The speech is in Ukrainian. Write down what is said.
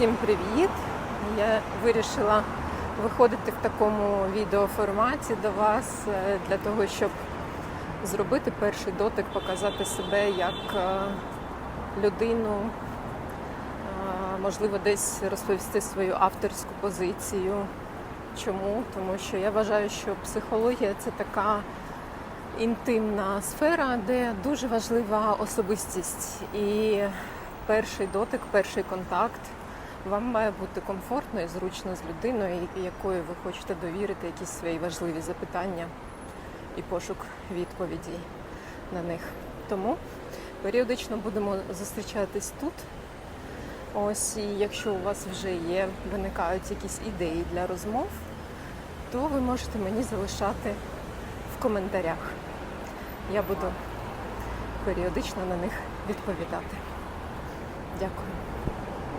Усім привіт! Я вирішила виходити в такому відеоформаті до вас е, для того, щоб зробити перший дотик, показати себе як е, людину, е, можливо, десь розповісти свою авторську позицію. Чому? Тому що я вважаю, що психологія це така інтимна сфера, де дуже важлива особистість. І перший дотик, перший контакт вам має бути комфортно і зручно з людиною, якою ви хочете довірити якісь свої важливі запитання і пошук відповідей на них. Тому періодично будемо зустрічатись тут. Ось, і якщо у вас вже є, виникають якісь ідеї для розмов, то ви можете мені залишати в коментарях. Я буду періодично на них відповідати. Дякую.